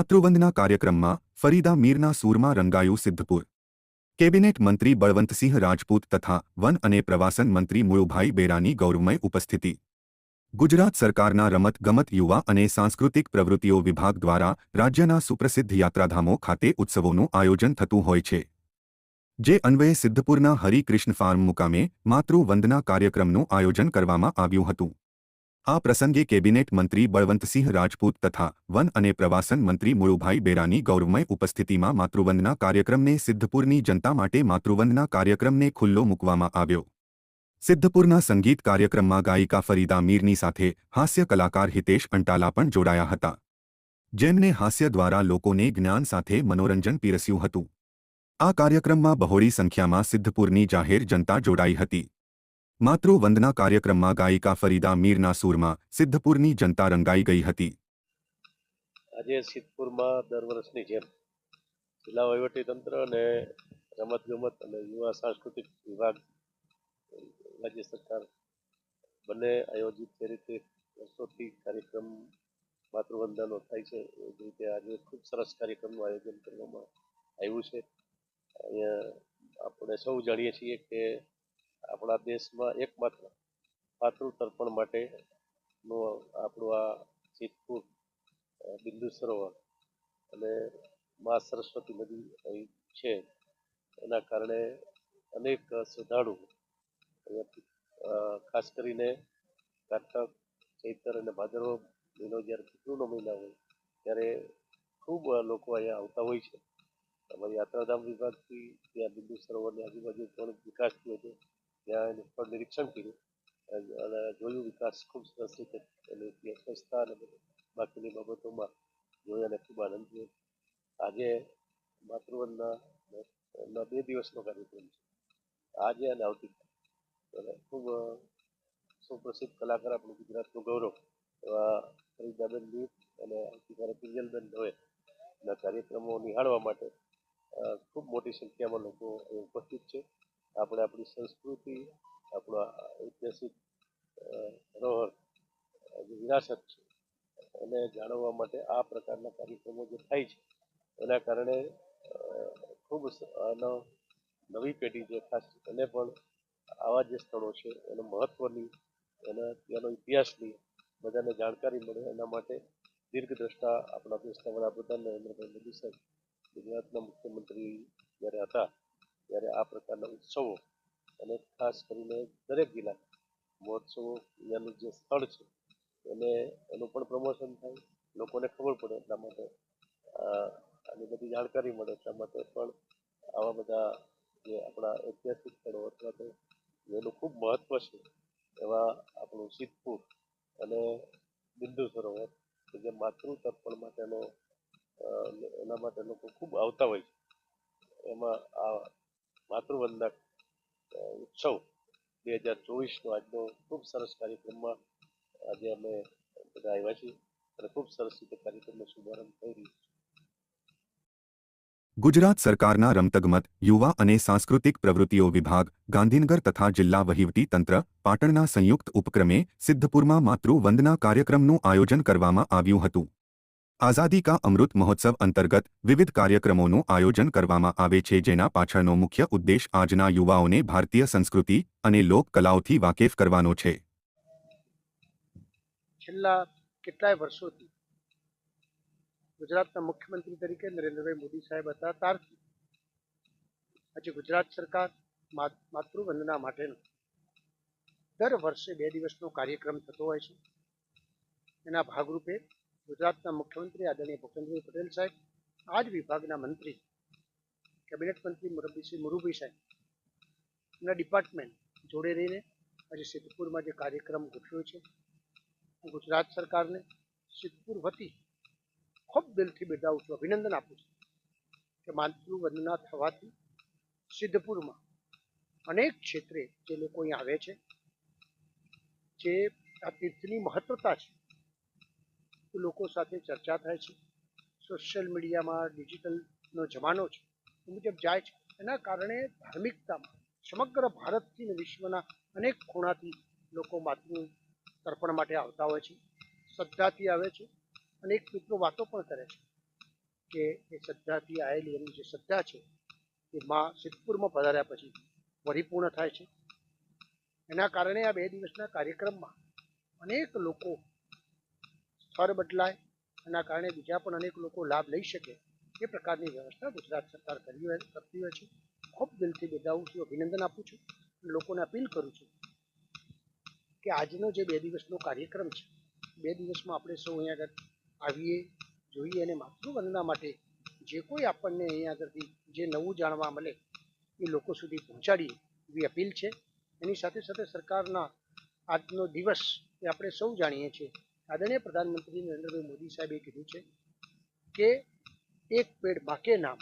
માતૃવંદના કાર્યક્રમમાં ફરીદા મીરના સૂરમાં રંગાયું સિદ્ધપુર. કેબિનેટ મંત્રી બળવંતસિંહ રાજપૂત તથા વન અને પ્રવાસન મંત્રી મુળુભાઈ બેરાની ગૌરવમય ઉપસ્થિતિ. ગુજરાત સરકારના રમત ગમત યુવા અને સાંસ્કૃતિક પ્રવૃત્તિઓ વિભાગ દ્વારા રાજ્યના સુપ્રસિદ્ધ યાત્રાધામો ખાતે ઉત્સવોનું આયોજન થતું હોય છે. જે અન્વયે સિદ્ધપુરના હરિકૃષ્ણ ફાર્મ મુકામે માતૃવંદના કાર્યક્રમનું આયોજન કરવામાં આવ્યું હતું. આ પ્રસંગે કેબિનેટ મંત્રી બળવંતસિંહ રાજપૂત તથા વન અને પ્રવાસન મંત્રી મુળુભાઈ બેરાની ગૌરવમય ઉપસ્થિતિમાં માતૃવંદના કાર્યક્રમને સિદ્ધપુરની જનતા માટે માતૃવંદના કાર્યક્રમને ખુલ્લો મૂકવામાં આવ્યો. સિદ્ધપુરના સંગીત કાર્યક્રમમાં ગાયિકા ફરીદા મીરની સાથે હાસ્ય કલાકાર હિતેશ અંટાલા પણ જોડાયા હતા. જેમને હાસ્ય દ્વારા લોકોને જ્ઞાન સાથે મનોરંજન પીરસ્યું હતું. આ કાર્યક્રમમાં બહોળી સંખ્યામાં સિદ્ધપુરની જાહેર જનતા જોડાઈ હતી. માતૃવંદના કાર્યક્રમમાં ગાયિકા ફરીદા મીરના સૂરમાં સિદ્ધપુરની જનતા રંગાઈ ગઈ હતી. આજે સિદ્ધપુરમાં દર વર્ષની જેમ જિલ્લા વહીવટીતંત્ર અને રમતગમત અને યુવા સાંસ્કૃતિક વિભાગ, રાજ્ય સરકાર બંને આયોજિત જે રીતે વર્ષોથી કાર્યક્રમ માતૃવંદનો થાય છે, એ જ રીતે આજે ખૂબ સરસ કાર્યક્રમનું આયોજન કરવામાં આવ્યું છે. અહીંયા આપણે સૌ જાણીએ છીએ કે આપણા દેશમાં એકમાત્ર માતૃ તર્પણ માટેનું આપણું આ સિદ્ધપુર બિંદુ સરોવર અને મા સરસ્વતી નદી અહીં છે. એના કારણે અનેક શ્રદ્ધાળુ ખાસ કરીને કારતક, ચૈતર અને ભાદરવો મહિનો જ્યારે પિતૃનો મહિના હોય ત્યારે ખૂબ લોકો અહીંયા આવતા હોય છે. અમારી યાત્રાધામ વિભાગથી ત્યાં બિંદુ સરોવરની આજુબાજુ પણ વિકાસ થયો છે નિરીક્ષણ કર્યું. અને જોયું વિકાસ ખૂબ સરસ રીતે એની સ્વચ્છતા અને બાકીની બાબતોમાં જોઈ અને ખૂબ આનંદ થયો. આજે માતૃવનના બે દિવસનો કાર્યક્રમ છે. આજે અને આવતીકાલે. ખૂબ સુપ્રસિદ્ધ કલાકાર આપણું ગુજરાતનું ગૌરવ એવા ફરીદાબેન દીપ અને આવતીકાલે કિંજલબેન દવે ના કાર્યક્રમો નિહાળવા માટે ખૂબ મોટી સંખ્યામાં લોકો ઉપસ્થિત છે. આપણે આપણી સંસ્કૃતિ આપણા ઐતિહાસિક ધરોહર વિરાસત છે, એને જાળવવા માટે આ પ્રકારના કાર્યક્રમો જે થાય છે, એના કારણે ખૂબ આનો નવી પેઢી જે ખાસ એને પણ આવા જે સ્થળો છે, એનું મહત્વની એના ત્યાંનો ઇતિહાસની બધાને જાણકારી મળે, એના માટે દીર્ઘદ્રષ્ટા આપણા દેશના વડાપ્રધાન નરેન્દ્રભાઈ મોદી સાહેબ ગુજરાતના મુખ્યમંત્રી જ્યારે હતા, ત્યારે આ પ્રકારના ઉત્સવો અને ખાસ કરીને દરેક જિલ્લા મહોત્સવો અહીંયાનું જે સ્થળ છે એને એનું પણ પ્રમોશન થાય. લોકોને ખબર પડે એટલા માટે આની બધી જાણકારી મળે એટલા માટે પણ આવા બધા જે આપણા ઐતિહાસિક સ્થળો અથવા તો જેનું ખૂબ મહત્વ છે એવા આપણું સિદ્ધપુર અને બિંદુ સરોવર કે જે માતૃ તર્પણ માટેનો એના માટે લોકો ખૂબ આવતા હોય છે. એમાં આ માતૃવંદના અ, ઉત્સવ બે હજાર ચોવીસનો આજનો ખૂબ સરસ કાર્યક્રમમાં આજે અમે બધા આવ્યા છીએ અને ખૂબ સરસ રીતે કાર્યક્રમનો શુભારંભ થઈ રહ્યો છે. ગુજરાત સરકારના રમતગમત, યુવા અને સાંસ્કૃતિક પ્રવૃત્તિઓ વિભાગ, ગાંધીનગર તથા જિલ્લા વહીવટી તંત્ર, પાટણના સંયુક્ત ઉપક્રમે સિદ્ધપુરમાં માતૃવંદના કાર્યક્રમનું આયોજન કરવામાં આવ્યું હતું. આઝાદી કા અમૃત મહોત્સવ અંતર્ગત વિવિધ કાર્યક્રમોનું આયોજન કરવામાં આવે છે, જેના પાછળનો મુખ્ય ઉદ્દેશ આજના યુવાઓને ભારતીય સંસ્કૃતિ અને લોક વાકેફ કરવાનો છે. છેલ્લા કેટલાય વર્ષોથી ગુજરાતના મુખ્યમંત્રી તરીકે નરેન્દ્રભાઈ મોદી સાહેબ હતા. ત્યારથી આજે ગુજરાત સરકાર માતૃવંદના માટેનો દર વર્ષે બે દિવસનો કાર્યક્રમ થતો હોય છે. એના ભાગરૂપે ગુજરાતના મુખ્યમંત્રી આદરણીય ભૂપેન્દ્રભાઈ પટેલ સાહેબ આ જ વિભાગના મંત્રી, કેબિનેટ મંત્રી મુરબ્બીસિંહ મુરુભાઈ સાહેબ, એમના ડિપાર્ટમેન્ટ જોડે રહીને આજે સિદ્ધપુરમાં જે કાર્યક્રમ ગોઠવ્યો છે, ગુજરાત સરકારને સિદ્ધપુર વતી ખૂબ દિલથી બિરદાવું છું, અભિનંદન આપું છું કે માતૃવંદના થવાથી સિદ્ધપુરમાં અનેક ક્ષેત્રે જે લોકો અહીં આવે છે, જે આ તીર્થની મહત્વતા છે લોકો સાથે ચર્ચા થાય છે. સોશિયલ મીડિયામાં ડિજિટલનો જમાનો છે. એ મુજબ જાય છે. એના કારણે ધાર્મિકતામાં સમગ્ર ભારતથી અને વિશ્વના અનેક ખૂણાથી લોકો માતૃ તર્પણ માટે આવતા હોય છે. શ્રદ્ધાથી આવે છે. અને એક મિત્રો વાતો પણ કરે છે કે એ શ્રદ્ધાથી આવેલી એમની જે શ્રદ્ધા છે એ માં સિદ્ધપુરમાં પધાર્યા પછી પરિપૂર્ણ થાય છે. એના કારણે આ બે દિવસના કાર્યક્રમમાં અનેક લોકો સ્થળ બદલાય, એના કારણે બીજા પણ અનેક લોકો લાભ લઈ શકે એ પ્રકારની વ્યવસ્થા ગુજરાત સરકાર કરી કરતી હોય છે. ખૂબ દિલથી બિરદાવું છું અભિનંદન આપું છું લોકોને અપીલ કરું છું કે આજનો જે બે દિવસનો કાર્યક્રમ છે, બે દિવસમાં આપણે સૌ અહીંયા આગળ આવીએ, જોઈએ અને માતૃવંદના માટે જે કોઈ આપણને અહીંયા આગળથી જે નવું જાણવા મળે એ લોકો સુધી પહોંચાડીએ એવી અપીલ છે. એની સાથે સાથે સરકારના આજનો દિવસ એ આપણે સૌ જાણીએ છીએ. આદરણીય પ્રધાનમંત્રી નરેન્દ્રભાઈ મોદી સાહેબે કીધું છે કે એક પેડ બાકે નામ,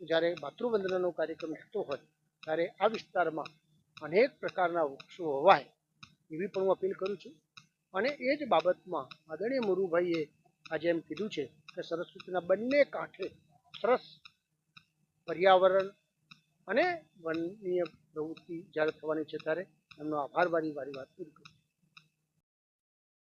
જ્યારે માતૃવંદનાનો કાર્યક્રમ થતો હોય, ત્યારે આ વિસ્તારમાં અનેક પ્રકારના વૃક્ષો હોવાય એવી પણ હું અપીલ કરું છું. અને એ જ બાબતમાં આદરણીય મુરુભાઈએ આજે એમ કીધું છે કે સરસ્વતીના બંને કાંઠે સરસ પર્યાવરણ અને વનનીય પ્રવૃત્તિ જ્યારે થવાની છે ત્યારે એમનો આભાર મારી વાત પૂરી કરું